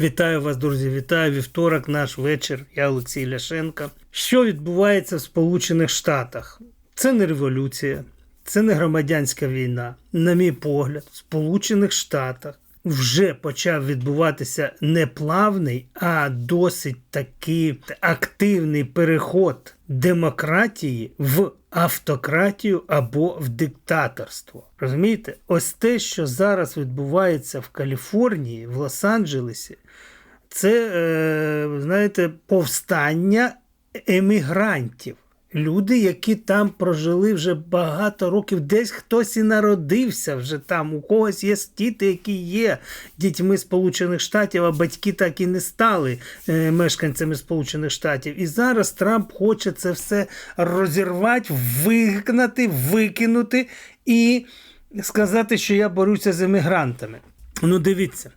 Вітаю вас, друзі! Вітаю вівторок, наш вечір. Я Олексій Ляшенко. Що відбувається в Сполучених Штатах? Це не революція, це не громадянська війна. На мій погляд, в Сполучених Штатах вже почав відбуватися не плавний, а досить такий активний переход демократії в автократію або в диктаторство. Розумієте, ось те, що зараз відбувається в Каліфорнії, в Лос-Анджелесі, це, е, знаєте, повстання емігрантів. Люди, які там прожили вже багато років, десь хтось і народився вже там. У когось є діти, які є дітьми Сполучених Штатів, а батьки так і не стали е, мешканцями Сполучених Штатів. І зараз Трамп хоче це все розірвати, вигнати, викинути і сказати, що я борюся з емігрантами. Ну, дивіться,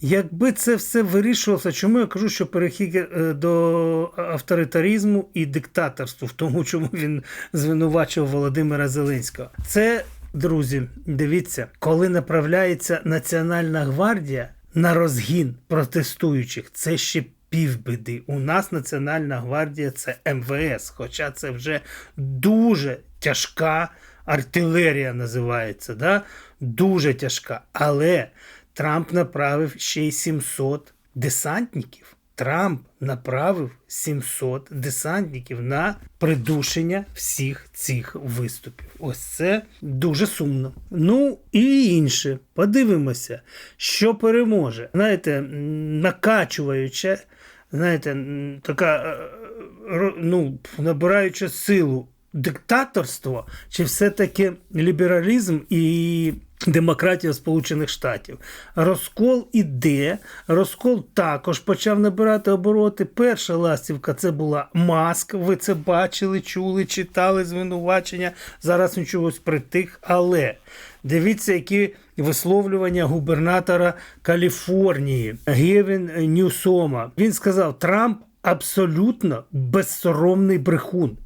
якби це все вирішувалося, чому я кажу, що перехід е, до авторитаризму і диктаторству, в тому, чому він звинувачував Володимира Зеленського. Це, друзі, дивіться, коли направляється Національна гвардія на розгін протестуючих, це ще півбіди. У нас Національна гвардія це МВС, хоча це вже дуже тяжка артилерія називається. да? Дуже тяжка. Але Трамп направив ще й 700 десантників. Трамп направив 700 десантників на придушення всіх цих виступів. Ось це дуже сумно. Ну і інше. Подивимося, що переможе. Знаєте, м, накачуюча, знаєте, така е, ну, набираюча силу диктаторство, чи все-таки лібералізм і демократія Сполучених Штатів. Розкол іде, розкол також почав набирати обороти. Перша ластівка це була Маск. Ви це бачили, чули, читали звинувачення. Зараз він чогось притих. Але дивіться, які висловлювання губернатора Каліфорнії Гевін Ньюсома. Він сказав: Трамп абсолютно безсоромний брехун.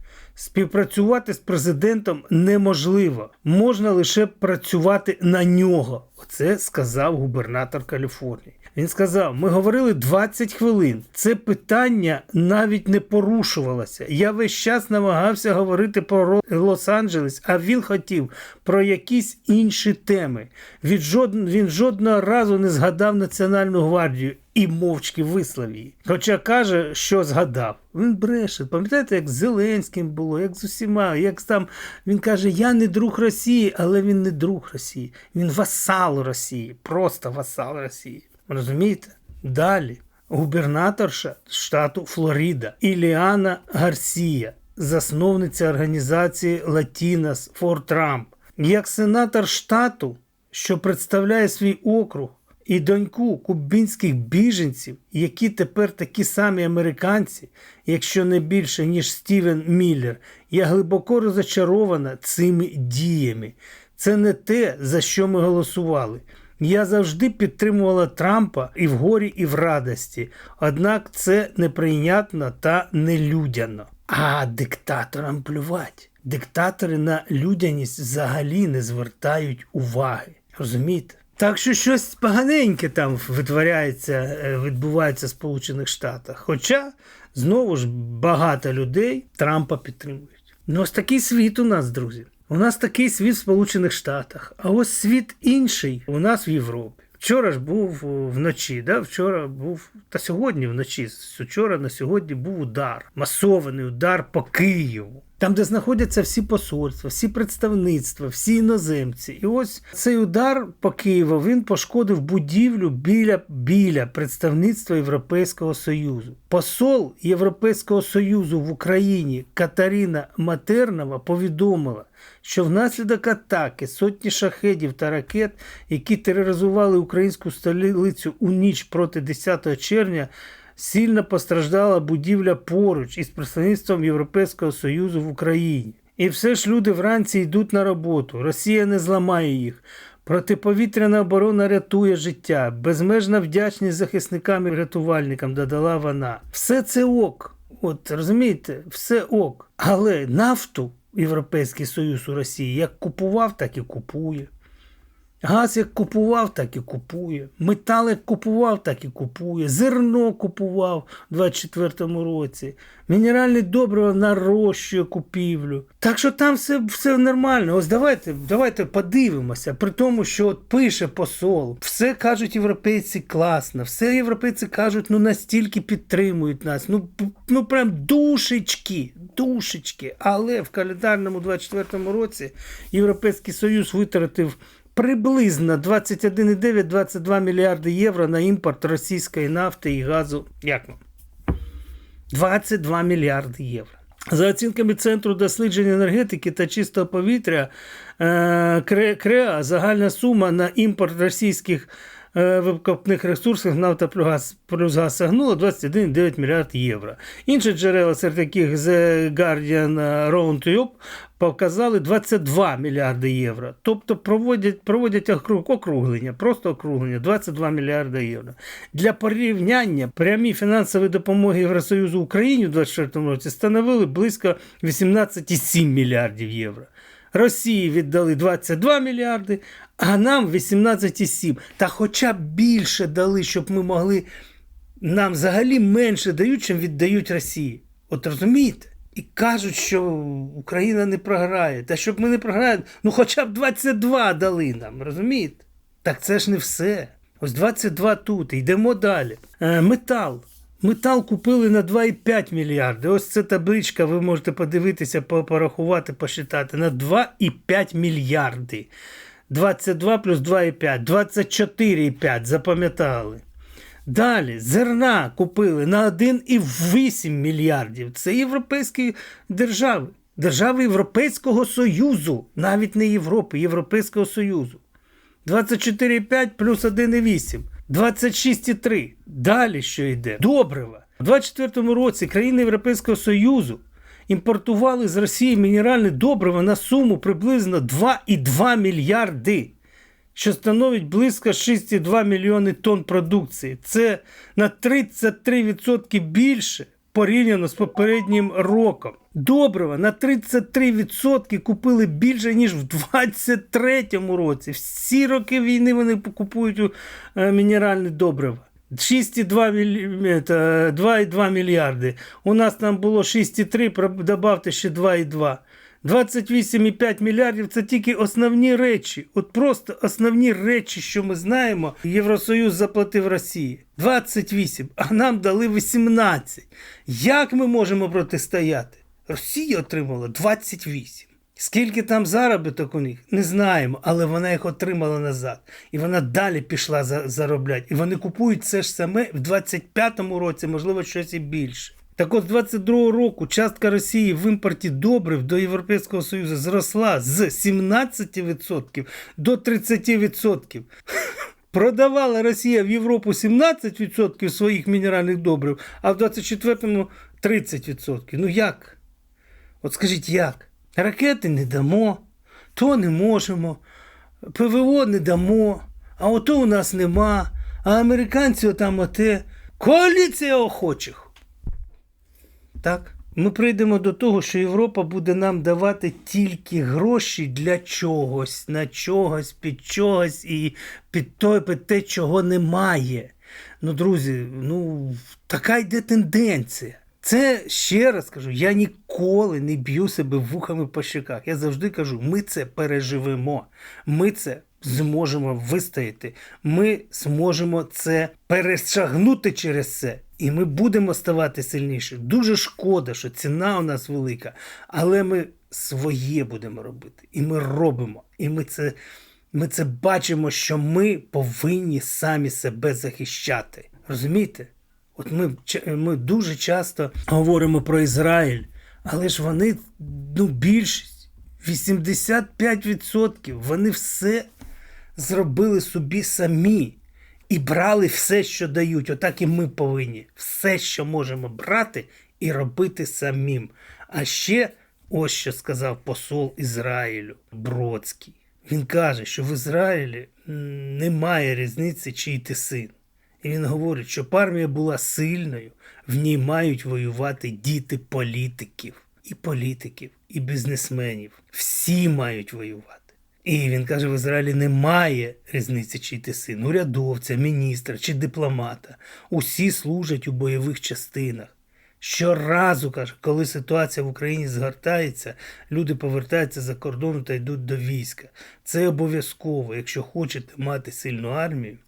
Співпрацювати з президентом неможливо, можна лише працювати на нього. Оце сказав губернатор Каліфорнії. Він сказав: ми говорили 20 хвилин. Це питання навіть не порушувалося. Я весь час намагався говорити про Лос-Анджелес, а він хотів про якісь інші теми. Він, жод... він жодного разу не згадав Національну гвардію і мовчки вислав її. Хоча каже, що згадав. Він бреше. Пам'ятаєте, як з Зеленським було, як з усіма, як там він каже: Я не друг Росії, але він не друг Росії. Він васал Росії, просто васал Росії. Розумієте? Далі. Губернаторша штату Флорида Іліана Гарсія, засновниця організації Латінас for Trump. Як сенатор штату, що представляє свій округ, і доньку кубинських біженців, які тепер такі самі американці, якщо не більше, ніж Стівен Міллер, я глибоко розочарована цими діями. Це не те, за що ми голосували. Я завжди підтримувала Трампа і в горі, і в радості. Однак це неприйнятно та нелюдяно. А диктаторам плювать. Диктатори на людяність взагалі не звертають уваги. Розумієте? Так що щось поганеньке там витворяється, е, відбувається в Сполучених Штатах. Хоча, знову ж, багато людей Трампа підтримують. Ну, ось такий світ у нас, друзі. У нас такий світ в Сполучених Штатах, а ось світ інший у нас в Європі. Вчора ж був вночі, да? вчора був, та сьогодні вночі, з вчора на сьогодні був удар, масований удар по Києву. Там, де знаходяться всі посольства, всі представництва, всі іноземці. І ось цей удар по Києву він пошкодив будівлю біля, біля представництва Європейського Союзу. Посол Європейського Союзу в Україні Катаріна Матернова повідомила, що внаслідок атаки сотні шахедів та ракет, які тероризували українську столицю у ніч проти 10 червня, сильно постраждала будівля поруч із представництвом Європейського Союзу в Україні. І все ж люди вранці йдуть на роботу. Росія не зламає їх. Протиповітряна оборона рятує життя. Безмежна вдячність захисникам і рятувальникам додала вона. Все це ок. От розумієте, все ок. Але нафту Європейський Союз у Росії як купував, так і купує. Газ як купував, так і купує. Метал як купував, так і купує. Зерно купував у 24-му році. Мінеральне добриво нарощує купівлю. Так що там все, все нормально. Ось давайте, давайте подивимося. При тому, що от пише посол, все кажуть європейці класно, все європейці кажуть, ну настільки підтримують нас. Ну, ну прям душечки, душечки. Але в календарному 24-му році Європейський Союз витратив приблизно 21,9-22 мільярди євро на імпорт російської нафти і газу. Як вам? 22 мільярди євро. За оцінками Центру досліджень енергетики та чистого повітря е, КРЕА, загальна сума на імпорт російських викопних ресурсів нафта плюс газ, сягнула 21,9 мільярд євро. Інші джерела, серед яких The Guardian е, Roundup, показали 22 мільярди євро. Тобто проводять, проводять округ- округлення, просто округлення 22 мільярди євро. Для порівняння прямі фінансові допомоги Євросоюзу Україні у 2024 році становили близько 18,7 мільярдів євро. Росії віддали 22 мільярди, а нам 18,7. Та хоча б більше дали, щоб ми могли. Нам взагалі менше дають, чим віддають Росії. От розумієте? І кажуть, що Україна не програє. Та щоб ми не програли, ну хоча б 22 дали нам, розумієте? Так це ж не все. Ось 22 тут. Йдемо далі. Е, метал. Метал купили на 2,5 мільярди. Ось це табличка, ви можете подивитися, по- порахувати, посчитати. На 2,5 мільярди. 22 плюс 2,5. 24,5. Запам'ятали. Далі зерна купили на 1,8 мільярдів. Це європейські держави. Держави Європейського Союзу, навіть не Європи, Європейського Союзу. 24,5 плюс 1,8. 26,3. Далі що йде? Добрива. У 24 році країни Європейського Союзу імпортували з Росії мінеральне добриво на суму приблизно 2,2 мільярди що становить близько 6,2 мільйони тонн продукції. Це на 33% більше порівняно з попереднім роком. Добрива на 33% купили більше, ніж в 23-му році. Всі роки війни вони купують е, мінеральне добриво. 6,2 мілі- це, 2,2 мільярди. У нас там було 6,3, про- добавте ще 2,2. 28,5 мільярдів це тільки основні речі. От просто основні речі, що ми знаємо, Євросоюз заплатив Росії. 28, а нам дали 18. Як ми можемо протистояти? Росія отримала 28. Скільки там заробіток у них, не знаємо, але вона їх отримала назад. І вона далі пішла за, заробляти. І вони купують це ж саме в 25-му році, можливо, щось і більше. Так от з 22-го року частка Росії в імпорті добрив до Європейського Союзу зросла з 17% до 30%. Продавала Росія в Європу 17% своїх мінеральних добрив, а в 24-му 30%. Ну як? От скажіть як? Ракети не дамо, то не можемо, ПВО не дамо, а ото у нас нема, а американці там оте. Коаліція охочих. Так? Ми прийдемо до того, що Європа буде нам давати тільки гроші для чогось, на чогось, під чогось і під той, під те, чого немає. Ну, друзі, ну така йде тенденція. Це ще раз кажу, я ніколи не б'ю себе вухами по щеках. Я завжди кажу, ми це переживемо. Ми це зможемо вистояти. Ми зможемо це перешагнути через це. І ми будемо ставати сильніші. Дуже шкода, що ціна у нас велика, але ми своє будемо робити. І ми робимо. І ми це, ми це бачимо, що ми повинні самі себе захищати. Розумієте? От ми, ми дуже часто говоримо про Ізраїль, але ж вони, ну, більшість, 85%, вони все зробили собі самі і брали все, що дають. Отак і ми повинні. Все, що можемо брати і робити самим. А ще ось що сказав посол Ізраїлю Бродський. Він каже, що в Ізраїлі немає різниці, чий ти син. І він говорить, щоб армія була сильною, в ній мають воювати діти політиків, і політиків, і бізнесменів. Всі мають воювати. І він каже: в Ізраїлі немає різниці, чий ти син, урядовця, міністра чи дипломата. Усі служать у бойових частинах. Щоразу каже, коли ситуація в Україні згортається, люди повертаються за кордон та йдуть до війська. Це обов'язково, якщо хочете мати сильну армію.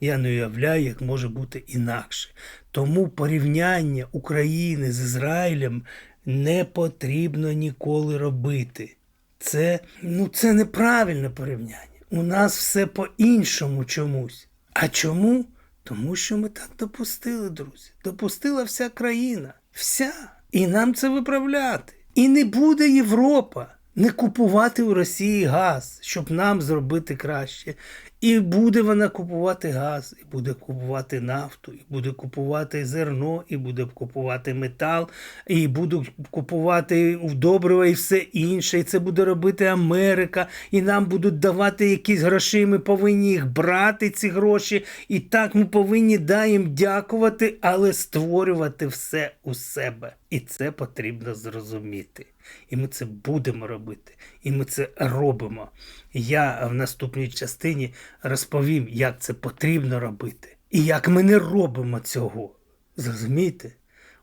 Я не уявляю, як може бути інакше. Тому порівняння України з Ізраїлем не потрібно ніколи робити. Це, ну, це неправильне порівняння. У нас все по-іншому чомусь. А чому? Тому що ми так допустили, друзі. Допустила вся країна. Вся. І нам це виправляти. І не буде Європа не купувати у Росії газ, щоб нам зробити краще. І буде вона купувати газ, і буде купувати нафту, і буде купувати зерно, і буде купувати метал, і буде купувати добрива і все інше. І це буде робити Америка. І нам будуть давати якісь гроші. Ми повинні їх брати, ці гроші. І так ми повинні да, їм дякувати, але створювати все у себе. І це потрібно зрозуміти. І ми це будемо робити. І ми це робимо. Я в наступній частині розповім, як це потрібно робити. І як ми не робимо цього. Зрозумієте?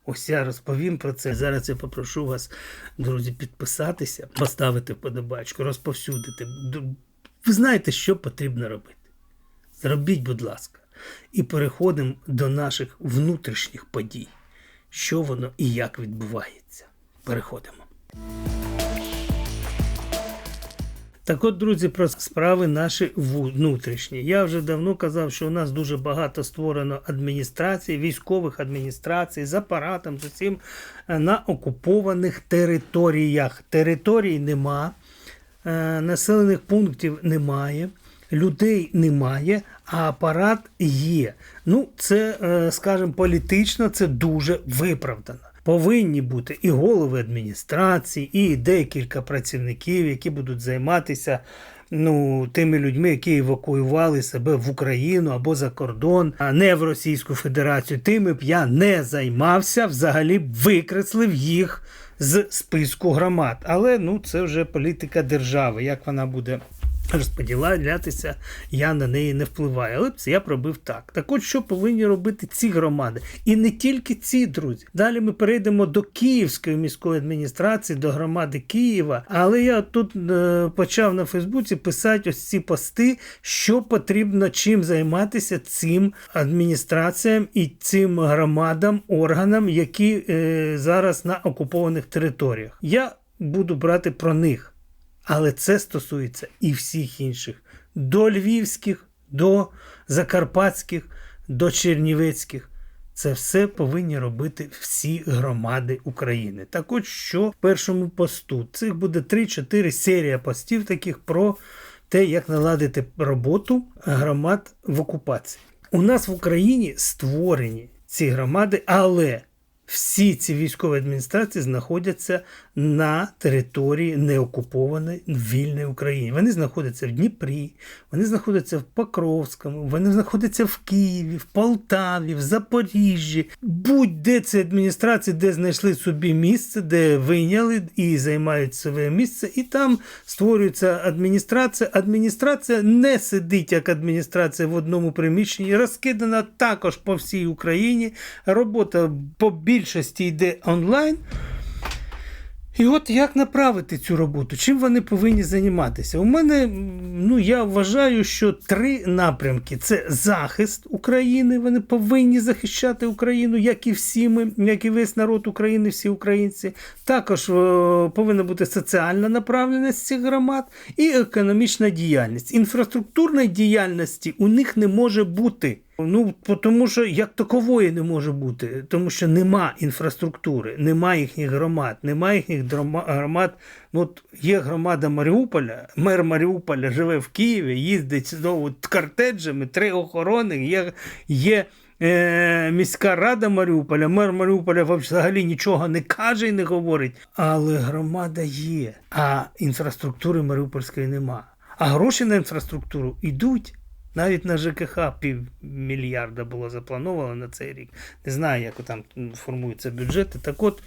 Ось я розповім про це. Зараз я попрошу вас, друзі, підписатися, поставити вподобачку, розповсюдити. Ви знаєте, що потрібно робити. Зробіть, будь ласка, і переходимо до наших внутрішніх подій, що воно і як відбувається. Переходимо. Так от, друзі, про справи наші внутрішні. Я вже давно казав, що у нас дуже багато створено адміністрацій, військових адміністрацій з апаратом, з усім е, на окупованих територіях. Територій нема, е, населених пунктів немає, людей немає, а апарат є. Ну, це, е, скажімо, політично це дуже виправдано повинні бути і голови адміністрації, і декілька працівників, які будуть займатися ну, тими людьми, які евакуювали себе в Україну або за кордон, а не в Російську Федерацію. Тими б я не займався, взагалі б викреслив їх з списку громад. Але ну, це вже політика держави. Як вона буде розподілятися, я на неї не впливаю. Але це я пробив так. Так от що повинні робити ці громади? І не тільки ці друзі. Далі ми перейдемо до Київської міської адміністрації, до громади Києва. Але я тут е, почав на Фейсбуці писати ось ці пости, що потрібно чим займатися цим адміністраціям і цим громадам, органам, які е, зараз на окупованих територіях. Я буду брати про них. Але це стосується і всіх інших до львівських, до закарпатських, до чернівецьких. Це все повинні робити всі громади України. Так от що в першому посту? Цих буде 3-4 серія постів таких про те, як наладити роботу громад в окупації. У нас в Україні створені ці громади, але всі ці військові адміністрації знаходяться на території неокупованої вільної України. Вони знаходяться в Дніпрі, вони знаходяться в Покровському, вони знаходяться в Києві, в Полтаві, в Запоріжжі. Будь-де ці адміністрації, де знайшли собі місце, де вийняли і займають своє місце, і там створюється адміністрація. Адміністрація не сидить як адміністрація в одному приміщенні, розкидана також по всій Україні. Робота по більшості йде онлайн. І от як направити цю роботу? Чим вони повинні займатися? У мене, ну я вважаю, що три напрямки: це захист України. Вони повинні захищати Україну, як і всі ми, як і весь народ України, всі українці. Також о, е, повинна бути соціальна направленість цих громад і економічна діяльність. Інфраструктурної діяльності у них не може бути. Ну, тому що як такової не може бути, тому що нема інфраструктури, нема їхніх громад, нема їхніх громад. Ну, от Є громада Маріуполя, мер Маріуполя живе в Києві, їздить знову картеджами, три охорони, є є е, міська рада Маріуполя, мер Маріуполя взагалі нічого не каже і не говорить. Але громада є, а інфраструктури Маріупольської нема. А гроші на інфраструктуру йдуть. Навіть на ЖКХ півмільярда було заплановано на цей рік. Не знаю, як там формуються бюджети. Так от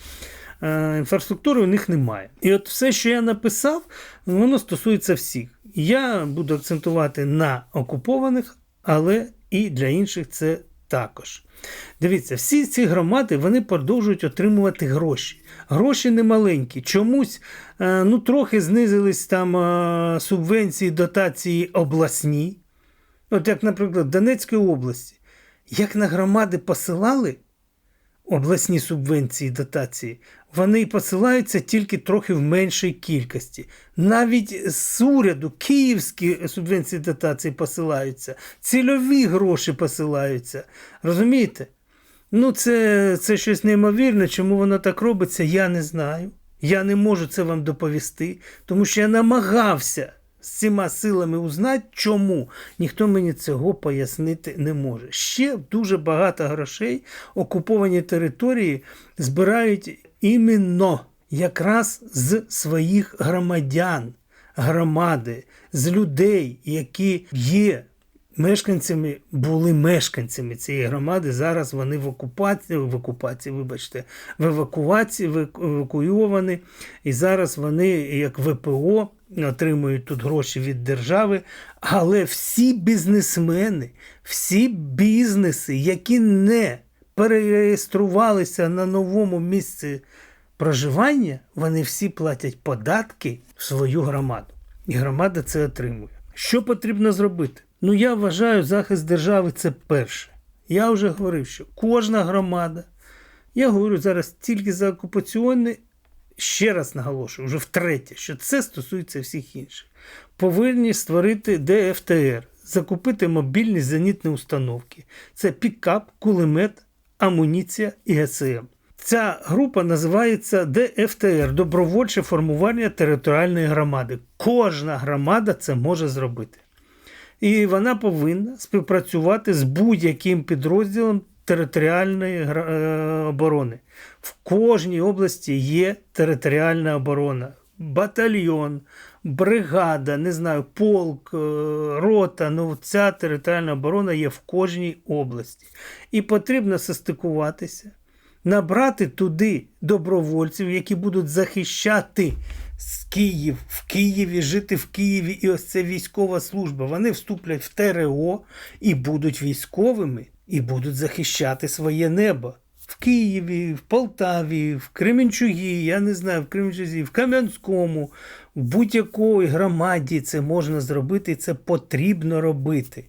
е, інфраструктури у них немає. І от все, що я написав, воно стосується всіх. Я буду акцентувати на окупованих, але і для інших це також. Дивіться, всі ці громади вони продовжують отримувати гроші. Гроші немаленькі. Чомусь е, ну, трохи знизились там е, субвенції, дотації обласні. От як, наприклад, в Донецькій області. Як на громади посилали обласні субвенції дотації, вони посилаються тільки трохи в меншій кількості. Навіть з уряду київські субвенції дотації посилаються, цільові гроші посилаються. Розумієте? Ну, це, це щось неймовірне. Чому воно так робиться, я не знаю. Я не можу це вам доповісти, тому що я намагався з цими силами узнати, чому ніхто мені цього пояснити не може. Ще дуже багато грошей окуповані території збирають іменно якраз з своїх громадян, громади, з людей, які є мешканцями, були мешканцями цієї громади. Зараз вони в окупації, в окупації, вибачте, в евакуації, в евакуйовані, і зараз вони, як ВПО, отримують тут гроші від держави. Але всі бізнесмени, всі бізнеси, які не перереєструвалися на новому місці проживання, вони всі платять податки в свою громаду. І громада це отримує. Що потрібно зробити? Ну, я вважаю, захист держави це перше. Я вже говорив, що кожна громада, я говорю зараз тільки за окупаційні, ще раз наголошую, вже втретє, що це стосується всіх інших. Повинні створити ДФТР, закупити мобільні зенітні установки. Це пікап, кулемет, амуніція і ГСМ. Ця група називається ДФТР добровольче формування територіальної громади. Кожна громада це може зробити. І вона повинна співпрацювати з будь-яким підрозділом територіальної е, оборони. В кожній області є територіальна оборона. Батальйон, бригада, не знаю, полк, е, рота. Ну, ця територіальна оборона є в кожній області. І потрібно состикуватися, набрати туди добровольців, які будуть захищати з Київ, в Києві, жити в Києві, і ось це військова служба. Вони вступлять в ТРО і будуть військовими, і будуть захищати своє небо. В Києві, в Полтаві, в Кременчугі, я не знаю, в Кременчузі, в Кам'янському, в будь-якої громаді це можна зробити, це потрібно робити.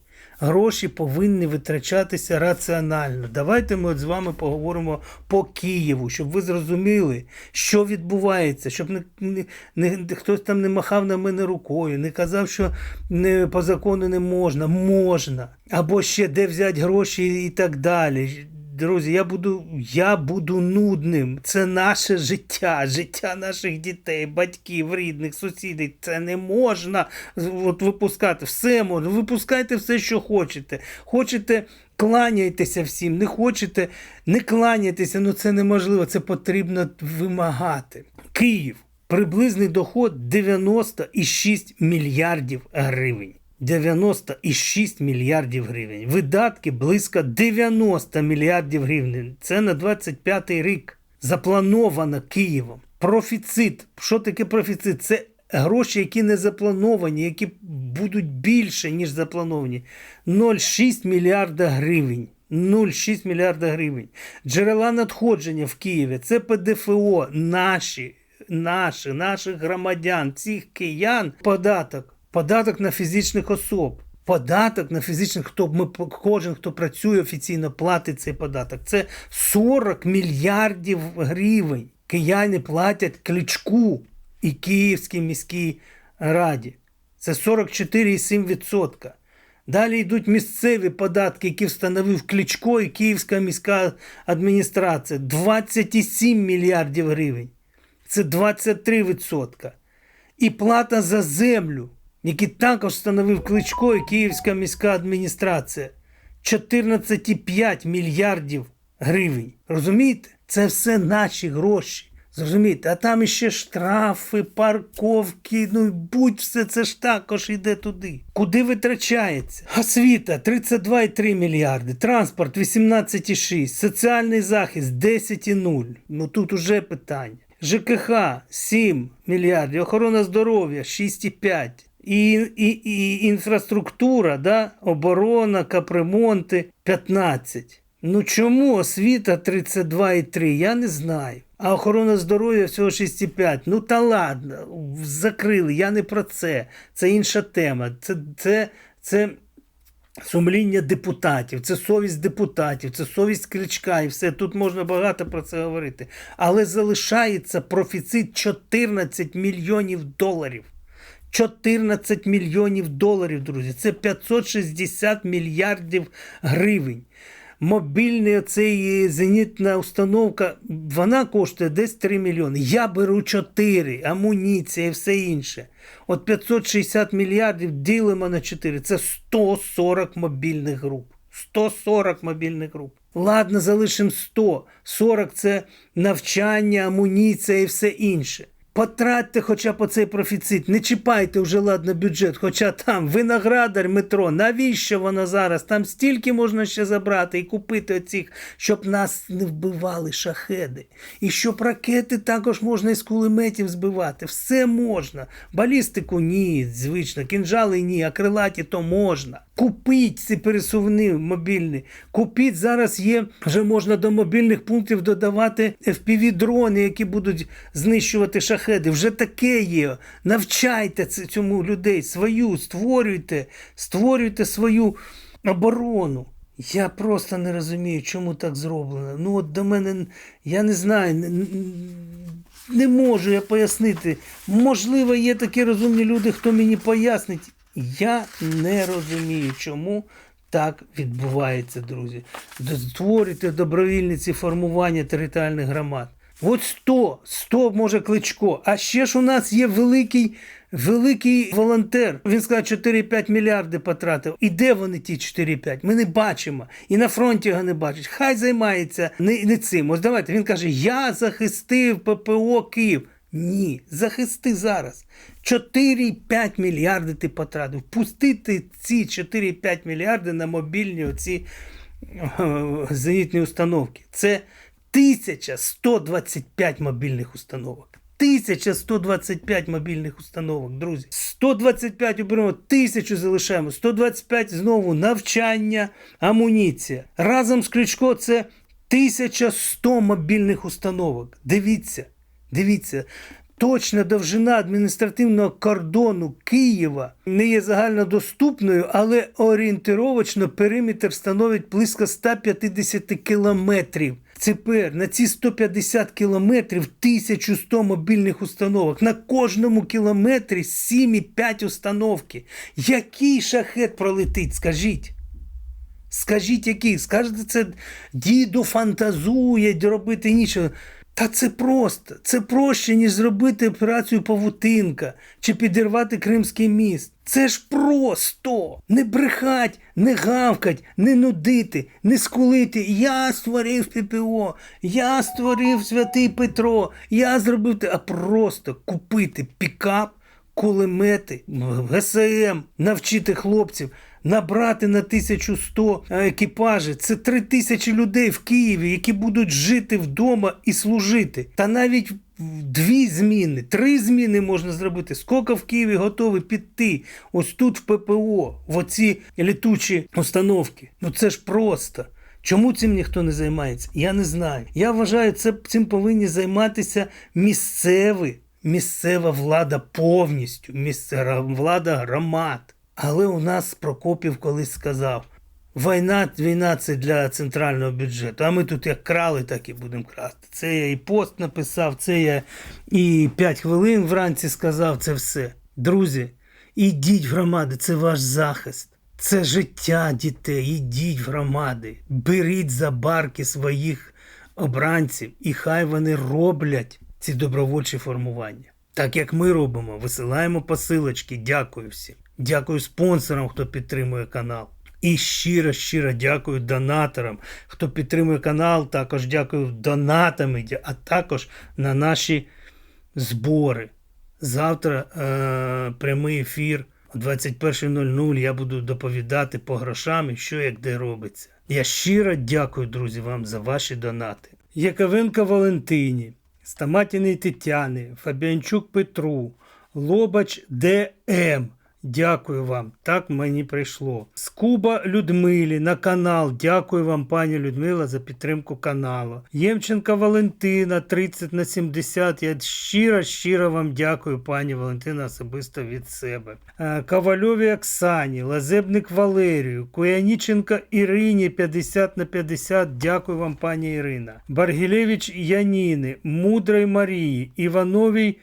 Гроші повинні витрачатися раціонально. Давайте ми от з вами поговоримо по Києву, щоб ви зрозуміли, що відбувається, щоб не, не, не хтось там не махав на мене рукою, не казав, що не, по закону не можна. Можна. Або ще де взяти гроші і так далі. Друзі, я буду я буду нудним. Це наше життя, життя наших дітей, батьків, рідних, сусідів. Це не можна от, випускати. Все можна. Випускайте все, що хочете. Хочете, кланяйтеся всім, не хочете, не кланяйтеся, ну це неможливо. Це потрібно вимагати. Київ. Приблизний доход 96 мільярдів гривень. 96 мільярдів гривень. Видатки близько 90 мільярдів гривень. Це на 25 рік. Заплановано Києвом. Профіцит. Що таке профіцит? Це гроші, які не заплановані, які будуть більше, ніж заплановані. 0,6 мільярда гривень. 0,6 мільярда гривень. Джерела надходження в Києві це ПДФО, наші, наші, наших громадян, цих киян, податок. Податок на фізичних особ. Податок на фізичних, хто ми кожен, хто працює офіційно, платить цей податок. Це 40 мільярдів гривень. Кияни платять кличку і Київській міській раді. Це 44,7%. Далі йдуть місцеві податки, які встановив Кличко і Київська міська адміністрація. 27 мільярдів гривень. Це 23%. І плата за землю які також встановив Кличко і Київська міська адміністрація 14,5 мільярдів гривень. Розумієте? Це все наші гроші. Зрозумієте, а там іще штрафи, парковки, ну будь все це ж також йде туди. Куди витрачається? Освіта 32,3 мільярди, транспорт 18,6, соціальний захист 10,0. Ну тут уже питання. ЖКХ 7 мільярдів, охорона здоров'я 6,5. І, і, і інфраструктура, да? оборона, капремонти 15. Ну чому освіта 32,3? Я не знаю. А охорона здоров'я всього 6,5. Ну та ладно, закрили. Я не про це. Це інша тема. Це, це, це сумління депутатів, це совість депутатів, це совість Кличка і все. Тут можна багато про це говорити. Але залишається профіцит 14 мільйонів доларів. 14 мільйонів доларів, друзі. Це 560 мільярдів гривень. Мобільний оцей зенітна установка, вона коштує десь 3 мільйони. Я беру 4, амуніція і все інше. От 560 мільярдів ділимо на 4. Це 140 мобільних груп. 140 мобільних груп. Ладно, залишимо 100. 40 це навчання, амуніція і все інше. Потратьте хоча б оцей профіцит, не чіпайте вже ладно бюджет, хоча там виноградар метро. Навіщо воно зараз? Там стільки можна ще забрати і купити оцих, щоб нас не вбивали шахеди. І щоб ракети також можна із кулеметів збивати. Все можна. Балістику ні, звично, кінжали ні, а крилаті то можна. Купіть ці пересувні мобільні. Купіть зараз є, вже можна до мобільних пунктів додавати FPV-дрони, які будуть знищувати шахеди. Вже таке є. Навчайте цьому людей свою, створюйте, створюйте свою оборону. Я просто не розумію, чому так зроблено. Ну от до мене, я не знаю, н- н- не можу я пояснити. Можливо, є такі розумні люди, хто мені пояснить. Я не розумію, чому так відбувається, друзі. Створюйте добровільні ці формування територіальних громад. От 100, 100 може кличко. А ще ж у нас є великий, великий волонтер. Він сказав, 4-5 мільярди потратив. І де вони ті 4-5? Ми не бачимо. І на фронті його не бачать. Хай займається не, не цим. Ось давайте. Він каже: Я захистив ППО Київ. Ні, захисти зараз. 4,5 мільярди ти потратив. Пустити ці 4,5 мільярди на мобільні оці е, зенітні установки. Це 1125 мобільних установок. 1125 мобільних установок, друзі. 125 уберемо, 1000 залишаємо, 125 знову навчання, амуніція. Разом з Кличко це 1100 мобільних установок. Дивіться, дивіться. Точна довжина адміністративного кордону Києва не є загальнодоступною, але орієнтировочно периметр становить близько 150 кілометрів. Тепер на ці 150 кілометрів 1100 мобільних установок. На кожному кілометрі 7,5 установки. Який шахет пролетить, скажіть? Скажіть, який? Скажете, це діду фантазує робити нічого. Та це просто, це проще, ніж зробити операцію павутинка чи підірвати Кримський міст. Це ж просто не брехать, не гавкать, не нудити, не скулити. Я створив ППО, я створив святий Петро, я зробив те, а просто купити пікап, кулемети, ГСМ, навчити хлопців. Набрати на 1100 екіпажів це 3000 людей в Києві, які будуть жити вдома і служити. Та навіть дві зміни, три зміни можна зробити. Скільки в Києві готові піти? Ось тут в ППО, в оці літучі установки. Ну це ж просто. Чому цим ніхто не займається? Я не знаю. Я вважаю, це цим повинні займатися місцеві, місцева влада повністю, місцева влада громад. Але у нас Прокопів колись сказав: війна, війна це для центрального бюджету. А ми тут як крали, так і будемо красти. Це я і пост написав, це я і 5 хвилин вранці сказав, це все. Друзі, ідіть в громади, це ваш захист. Це життя дітей. Ідіть в громади, беріть за барки своїх обранців, і хай вони роблять ці добровольчі формування. Так як ми робимо, висилаємо посилочки. Дякую всім. Дякую спонсорам, хто підтримує канал. І щиро, щиро дякую донаторам, хто підтримує канал. Також дякую донатами, а також на наші збори. Завтра е, прямий ефір о 21.00 я буду доповідати по грошам і що як де робиться. Я щиро дякую, друзі, вам за ваші донати. Яковенко Валентині, Стаматіної Тетяни, Фабіанчук Петру, Лобач ДМ. Дякую вам. Так мені прийшло. Скуба Людмилі на канал. Дякую вам, пані Людмила, за підтримку каналу. Ємченка Валентина 30 на 70. Я щиро, щиро вам дякую, пані Валентина, особисто від себе. Е, Ковальові Оксані, Лазебник Валерію, Куяніченка Ірині 50 на 50. Дякую вам, пані Ірина. Баргілевич Яніни, Мудрої Марії, Івановій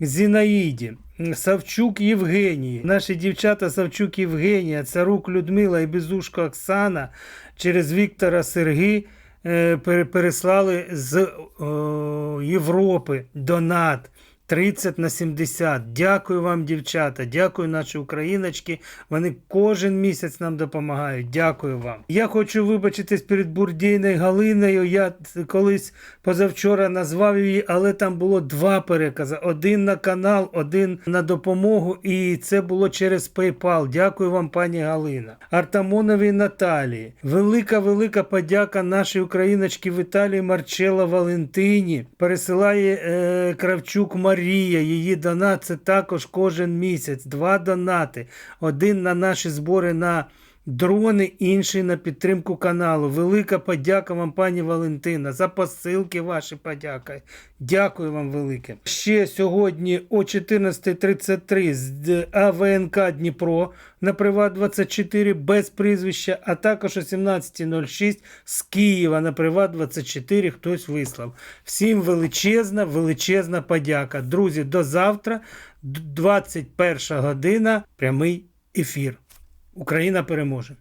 Зінаїді. Савчук Євгенії, наші дівчата Савчук Євгенія, Царук Людмила і Безушко Оксана через Віктора Серги е, переслали з Європи донат 30 на 70. Дякую вам, дівчата. Дякую, наші україночки. Вони кожен місяць нам допомагають. Дякую вам. Я хочу вибачитись перед Бурдійною Галиною. Я колись позавчора назвав її, але там було два перекази: один на канал, один на допомогу. І це було через PayPal. Дякую вам, пані Галина. Артамоновій Наталії. Велика, велика подяка нашій україночці в Італії Марчела Валентині. Пересилає е, Кравчук Марія. Її донат це також кожен місяць. Два донати. Один на наші збори на. Дрони, інший на підтримку каналу. Велика подяка вам, пані Валентина, за посилки ваші подяка. Дякую вам велике. Ще сьогодні о 14.33 з АВНК Дніпро на Приват 24 без прізвища, а також о 17.06 з Києва на Приват 24 хтось вислав. Всім величезна, величезна подяка. Друзі, до завтра, 21 година, прямий ефір. Україна переможе.